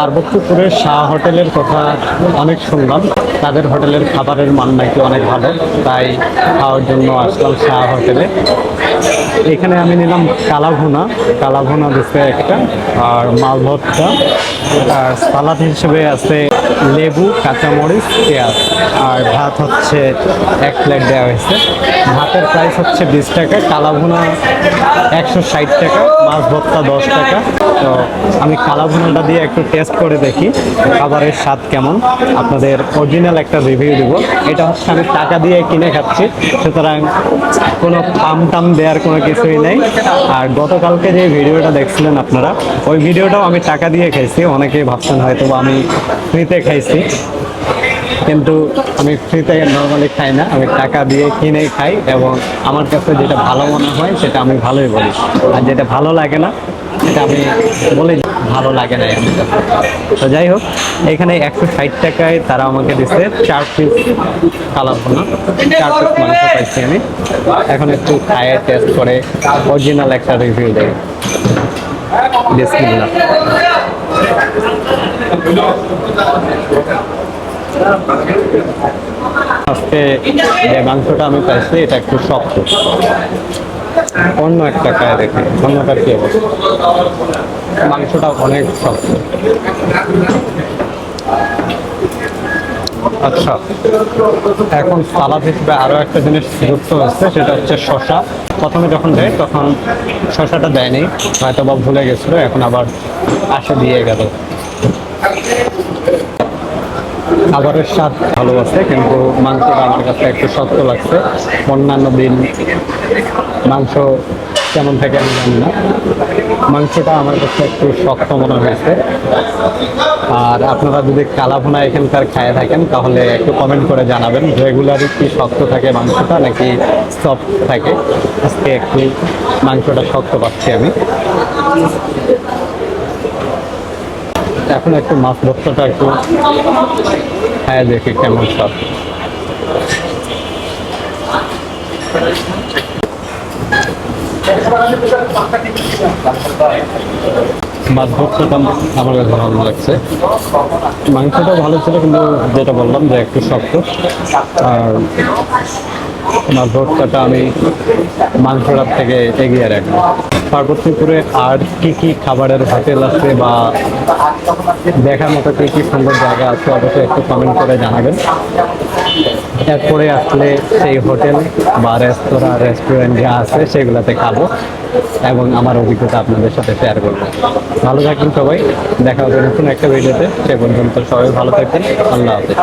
পার্বত্যপুরের শাহ হোটেলের কথা অনেক শুনলাম। তাদের হোটেলের খাবারের মান নাকি অনেক ভালো, তাই খাওয়ার জন্য আসলাম শাহ হোটেলে। এখানে আমি নিলাম কালাভুনা। কালাভুনা দিচ্ছে একটা, আর মাল ভর্তা আর সালাদ হিসেবে আছে লেবু, কাঁচামরিচ, পেঁয়াজ। আর ভাত হচ্ছে এক প্লেট দেওয়া হয়েছে। ভাতের প্রাইস হচ্ছে বিশ টাকা, কালাভুনা একশো ষাট টাকা মাছ ভর্তা দশ টাকা। তো আমি কালাভুনাটা দিয়ে একটু টেস্ট করে দেখি খাবারের স্বাদ কেমন। আপনাদের অরিজিনাল একটা রিভিউ দেবো। এটা হচ্ছে আমি টাকা দিয়ে কিনে খাচ্ছি। সুতরাং কোনো পাম টাম দেওয়ার কোনো কিছুই নেই। আর গতকালকে যে ভিডিওটা দেখছিলেন আপনারা, ওই ভিডিওটাও আমি টাকা দিয়ে খাইছি। অনেকেই ভাবছেন হয়তো আমি ফ্রিতে খাইছি। কিন্তু আমি ফ্রিতে নর্মালি খাই না। আমি টাকা দিয়ে কিনেই খাই এবং আমার কাছে যেটা ভালো মনে হয়, সেটা আমি ভালোই বলি। আর যেটা ভালো লাগে না সেটা আমি বলি ভালো লাগে না তো যাই হোক, এখানে একশো ষাট টাকায় তারা আমাকে দিচ্ছে চার পিস কালার ভোনা চার পিস মাংস পাইছি আমি। এখন একটু খায়ে টেস্ট করে অরিজিনাল একটা রিভিউ দেয় বিসমিল্লাহ। আজকে যে মাংসটা আমি পাইছি, এটা একটু শক্ত অন্য একটা খায় দেখে অন্যটার কি অবস্থা? মাংসটা অনেক শক্ত আচ্ছা এখন সালাদ হিসেবে আরও একটা জিনিস যুক্ত হচ্ছে সেটা হচ্ছে শশা প্রথমে যখন দেয়, তখন শশাটা দেয়নি হয়তো বা ভুলে গেছিল, এখন আবার আসে দিয়ে গেল। খাবারের স্বাদ ভালো আছে, কিন্তু মাংসটা আমার কাছে একটু শক্ত লাগছে। অন্যান্য দিন মাংস কেমন থাকে আমি জানি না। মাংসটা আমার কাছে একটু শক্ত মনে হয়েছে। আর আপনারা যদি কালাভুনা এখানকার খায় থাকেন, তাহলে একটু কমেন্ট করে জানাবেন, রেগুলারই কি শক্ত থাকে মাংসটা নাকি সফট থাকে। আজকে একটু মাংসটা শক্ত পাচ্ছি আমি। এখন একটু মাছ ভর্তাটা একটু খায় দেখি কেমন সব মাছ ভর্তাটা আমার কাছে ভালো লাগছে। মাংসটা ভালো ছিল, কিন্তু যেটা বললাম যে একটু শক্ত। আর মাছ ভর্তাটা আমি মাংসটার থেকে এগিয়ে রাখব। পার্বতীপুরে আর কি কি খাবারের হোটেল আছে বা দেখার মতো কি কি সুন্দর জায়গা আছে, অবশ্যই একটু কমেন্ট করে জানাবেন। এরপরে আসলে সেই হোটেল বা রেস্তোরাঁ রেস্টুরেন্ট যা আছে সেগুলোতে খাব এবং আমার অভিজ্ঞতা আপনাদের সাথে শেয়ার করব। ভালো থাকবেন সবাই, দেখা হবে নতুন একটা ভিডিওতে সে পর্যন্ত সবাই ভালো থাকবেন। আল্লাহ হাফেজ।